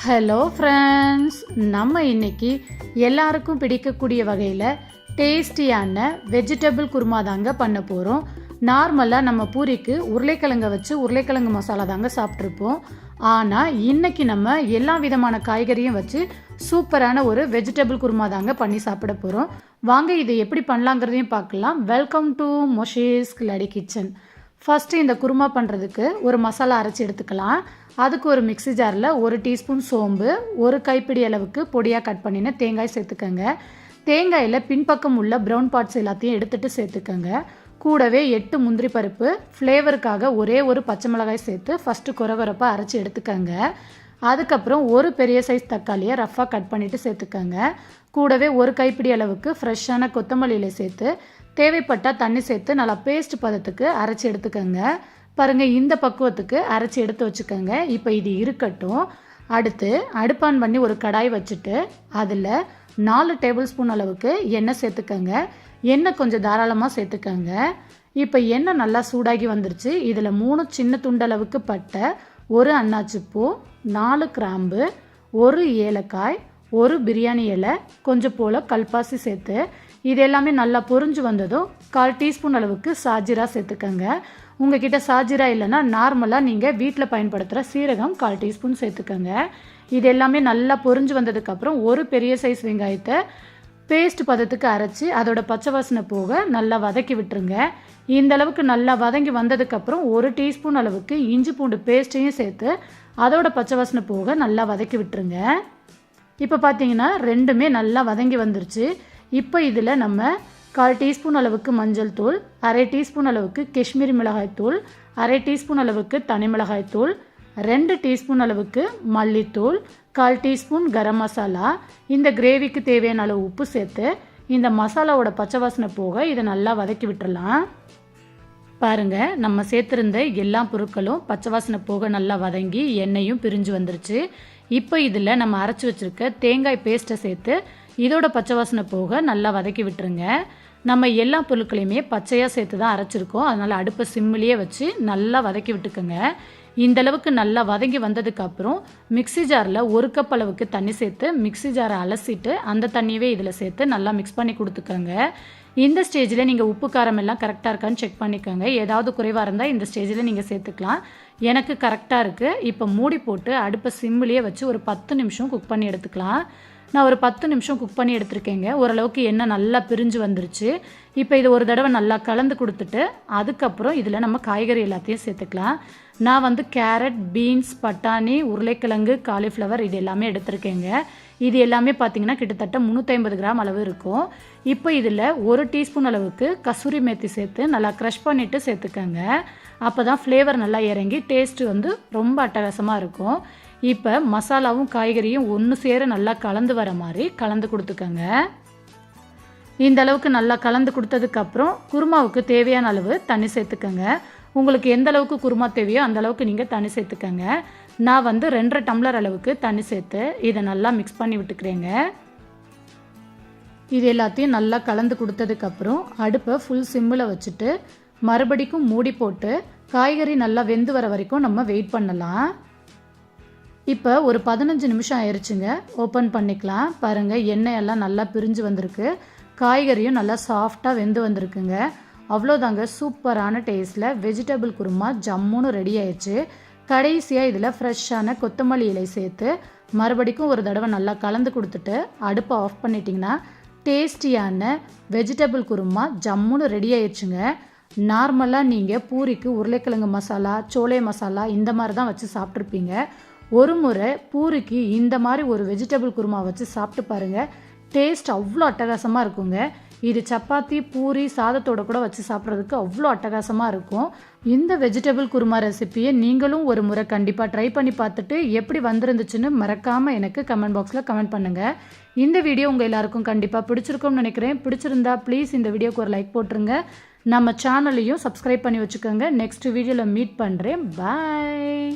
Hello friends நம்ம இன்னைக்கு எல்லாருக்கும் பிடிக்கக்கூடிய வகையில் டேஸ்டியான வெஜிடபிள் குருமா தாங்க பண்ண போகிறோம் நார்மலாக நம்ம பூரிக்கு உருளைக்கிழங்க வச்சு உருளைக்கிழங்கு மசாலா தாங்க சாப்பிட்ருப்போம் ஆனால் இன்னைக்கு நம்ம எல்லா விதமான காய்கறியும் வச்சு சூப்பரான ஒரு வெஜிடபிள் குருமா தாங்க பண்ணி சாப்பிட போகிறோம் வாங்க இதை எப்படி பண்ணலாங்கிறதையும் பார்க்கலாம். வெல்கம் டு மொஷேஸ் கிளடி கிச்சன் ஃபஸ்ட்டு இந்த குருமா பண்ணுறதுக்கு ஒரு மசாலா அரைச்சி எடுத்துக்கலாம். அதுக்கு ஒரு மிக்ஸி ஜாரில் ஒரு டீஸ்பூன் சோம்பு ஒரு கைப்பிடி அளவுக்கு பொடியாக கட் பண்ணின தேங்காய் சேர்த்துக்கோங்க. தேங்காயில் பின்பக்கம் உள்ள ப்ரௌன் பார்ட்ஸ் எல்லாத்தையும் எடுத்துகிட்டு சேர்த்துக்கோங்க. கூடவே எட்டு முந்திரி பருப்பு ஃப்ளேவருக்காக ஒரே ஒரு பச்சை மிளகாய் சேர்த்து ஃபஸ்ட்டு குறகுறப்பாக அரைச்சி எடுத்துக்கோங்க. அதுக்கப்புறம் ஒரு பெரிய சைஸ் தக்காளியை ரஃப்பாக கட் பண்ணிவிட்டு சேர்த்துக்கோங்க. கூடவே ஒரு கைப்பிடி அளவுக்கு ஃப்ரெஷ்ஷான கொத்தமல்லியில் சேர்த்து தேவைப்பட்டால் தண்ணி சேர்த்து நல்லா பேஸ்ட் பதத்துக்கு அரைச்சி எடுத்துக்கோங்க. பாருங்கள் இந்த பக்குவத்துக்கு அரைச்சி எடுத்து வச்சுக்கோங்க. இப்போ இது இருக்கட்டும். அடுத்து அடுப்பான் பண்ணி ஒரு கடாய் வச்சுட்டு அதில் நாலு டேபிள் ஸ்பூன் அளவுக்கு எண்ணெய் சேர்த்துக்கோங்க. எண்ணெய் கொஞ்சம் தாராளமாக சேர்த்துக்கோங்க. இப்போ எண்ணெய் நல்லா சூடாகி வந்துருச்சு. இதில் மூணு சின்ன துண்டளவுக்கு பட்டை ஒரு அன்னாச்சி பூ நாலு கிராம்பு ஒரு ஏலக்காய் ஒரு பிரியாணி இலை கொஞ்சம் போல் கல்பாசி சேர்த்து இது எல்லாமே நல்லா பொரிஞ்சு வந்ததும் கால் டீஸ்பூன் அளவுக்கு சாஜிரா சேர்த்துக்கோங்க. உங்ககிட்ட சாஜிரா இல்லைன்னா நார்மலாக நீங்கள் வீட்டில் பயன்படுத்துகிற சீரகம் கால் டீஸ்பூன் சேர்த்துக்கோங்க. இது எல்லாமே நல்லா பொரிஞ்சு வந்ததுக்கப்புறம் ஒரு பெரிய சைஸ் வெங்காயத்தை பேஸ்ட் பதத்துக்கு அரைச்சி அதோட பச்சை வாசனை போக நல்லா வதக்கி விட்டுருங்க. இந்த அளவுக்கு நல்லா வதங்கி வந்ததுக்கப்புறம் ஒரு டீஸ்பூன் அளவுக்கு இஞ்சி பூண்டு பேஸ்ட்டையும் சேர்த்து அதோட பச்சை வாசனை போக நல்லா வதக்கி விட்டுருங்க. இப்போ பார்த்தீங்கன்னா ரெண்டுமே நல்லா வதங்கி வந்துருச்சு. இப்போ இதில் நம்ம கால் டீஸ்பூன் அளவுக்கு மஞ்சள் தூள் அரை டீஸ்பூன் அளவுக்கு காஷ்மீரி மிளகாய் தூள் அரை டீஸ்பூன் அளவுக்கு தனி மிளகாய் தூள் ரெண்டு டீஸ்பூன் அளவுக்கு மல்லித்தூள் கால் டீஸ்பூன் கரம் மசாலா. இந்த கிரேவிக்கு தேவையான அளவு உப்பு சேர்த்து இந்த மசாலாவோட பச்சை வாசனை போக இதை நல்லா வதக்கி விட்டுடலாம் பாருங்கள் நம்ம சேர்த்துருந்த எல்லா பொருட்களும் பச்சை வாசனை போக நல்லா வதங்கி எண்ணெயும் பிரிஞ்சு வந்துருச்சு. இப்போ இதில் நம்ம அரைச்சி வச்சுருக்க தேங்காய் பேஸ்ட்டை சேர்த்து இதோட பச்சை வாசனை போக நல்லா வதக்கி விட்டுருங்க. நம்ம எல்லா பொருட்களையுமே பச்சையாக சேர்த்து தான் அரைச்சிருக்கோம். அதனால் அடுப்பை சிம்மிலேயே வச்சு நல்லா வதக்கி விட்டுக்கோங்க. இந்த அளவுக்கு நல்லா வதங்கி வந்ததுக்கப்புறம் மிக்ஸி ஜாரில் ஒரு கப் அளவுக்கு தண்ணி சேர்த்து மிக்ஸி ஜாரை அலசிட்டு அந்த தண்ணியவே இதில் சேர்த்து நல்லா மிக்ஸ் பண்ணி கொடுத்துக்கோங்க. இந்த ஸ்டேஜில் நீங்கள் உப்பு காரம் எல்லாம் கரெக்டாக இருக்கான்னு செக் பண்ணிக்கோங்க. ஏதாவது குறைவாக இருந்தால் இந்த ஸ்டேஜில் நீங்கள் சேர்த்துக்கலாம். எனக்கு கரெக்டாக இருக்குது இப்போ மூடி போட்டு அடுப்பை சிம்மிலேயே வச்சு ஒரு பத்து நிமிஷம் குக் பண்ணி எடுத்துக்கலாம். நான் ஒரு பத்து நிமிஷம் குக் பண்ணி எடுத்திருக்கேங்க. ஓரளவுக்கு எண்ணெய் நல்லா பிரிஞ்சு வந்துருச்சு. இப்போ இது ஒரு தடவை நல்லா கலந்து கொடுத்துட்டு அதுக்கப்புறம் இதில் நம்ம காய்கறி எல்லாத்தையும் சேர்த்துக்கலாம். நான் வந்து கேரட் பீன்ஸ் பட்டாணி உருளைக்கிழங்கு காலிஃப்ளவர் இது எல்லாமே எடுத்திருக்கேங்க. இது எல்லாமே பார்த்தீங்கன்னா கிட்டத்தட்ட முந்நூற்றி கிராம் அளவு இருக்கும். இப்போ இதில் ஒரு டீஸ்பூன் அளவுக்கு கசூரி மேத்தி சேர்த்து நல்லா க்ரஷ் பண்ணிவிட்டு சேர்த்துக்கோங்க. அப்போ தான் ஃப்ளேவர் நல்லா இறங்கி டேஸ்ட்டு வந்து ரொம்ப அட்டகாசமாக இருக்கும். இப்போ மசாலாவும் காய்கறியும் ஒன்று சேர நல்லா கலந்து வர மாதிரி கலந்து கொடுத்துக்கோங்க. இந்த அளவுக்கு நல்லா கலந்து கொடுத்ததுக்கப்புறம் குருமாவுக்கு தேவையான அளவு தண்ணி சேர்த்துக்கோங்க. உங்களுக்கு எந்த அளவுக்கு குருமா தேவையோ அந்த அளவுக்கு நீங்கள் தண்ணி சேர்த்துக்கோங்க. நான் வந்து ரெண்டரை டம்ளர் அளவுக்கு தண்ணி சேர்த்து இதை நல்லா மிக்ஸ் பண்ணி விட்டுக்கிறேங்க. இது எல்லாத்தையும் நல்லா கலந்து கொடுத்ததுக்கப்புறம் அடுப்பை ஃபுல் சிம்மில் வச்சுட்டு மறுபடிக்கும் மூடி போட்டு காய்கறி நல்லா வெந்து வர வரைக்கும் நம்ம வெயிட் பண்ணலாம். இப்போ ஒரு பதினஞ்சு நிமிஷம் ஆயிடுச்சுங்க ஓப்பன் பண்ணிக்கலாம். பாருங்கள் எண்ணெய் எல்லாம் நல்லா பிரிஞ்சு வந்திருக்கு. காய்கறியும் நல்லா சாஃப்டாக வெந்து வந்திருக்குங்க. அவ்வளோதாங்க சூப்பரான டேஸ்ட்டில் வெஜிடபிள் குருமா ஜம்முன்னு ரெடி ஆயிடுச்சு. கடைசியாக இதில் ஃப்ரெஷ்ஷான கொத்தமல்லி இலை சேர்த்து மறுபடிக்கும் ஒரு தடவை நல்லா கலந்து கொடுத்துட்டு அடுப்பை ஆஃப் பண்ணிட்டிங்கன்னா டேஸ்டியான வெஜிடபிள் குருமா ஜம்முன்னு ரெடி ஆயிடுச்சுங்க. நார்மலாக நீங்கள் பூரிக்கு உருளைக்கிழங்கு மசாலா சோலை மசாலா இந்த மாதிரி தான் வச்சு சாப்பிட்ருப்பீங்க ஒரு முறை பூரிக்கு இந்த மாதிரி ஒரு வெஜிடபிள் குருமா வச்சு சாப்பிட்டு பாருங்கள் டேஸ்ட் அவ்வளோ அட்டகாசமாக இருக்குங்க. இது சப்பாத்தி பூரி சாதத்தோட கூட வச்சு சாப்பிட்றதுக்கு அவ்வளோ அட்டகாசமாக இருக்கும். இந்த வெஜிடபிள் குருமா ரெசிப்பியை நீங்களும் ஒரு முறை கண்டிப்பாக ட்ரை பண்ணி பார்த்துட்டு எப்படி வந்திருந்துச்சுன்னு மறக்காமல் எனக்கு கமெண்ட் பாக்ஸில் கமெண்ட் பண்ணுங்கள் இந்த வீடியோ உங்கள் எல்லாருக்கும் கண்டிப்பாக பிடிச்சிருக்கும்னு நினைக்கிறேன். பிடிச்சிருந்தா ப்ளீஸ் இந்த வீடியோக்கு ஒரு லைக் போட்டுருங்க. நம்ம சேனலையும் சப்ஸ்கிரைப் பண்ணி வச்சுக்கோங்க. நெக்ஸ்ட் வீடியோவில் மீட் பண்ணுறேன் பாய்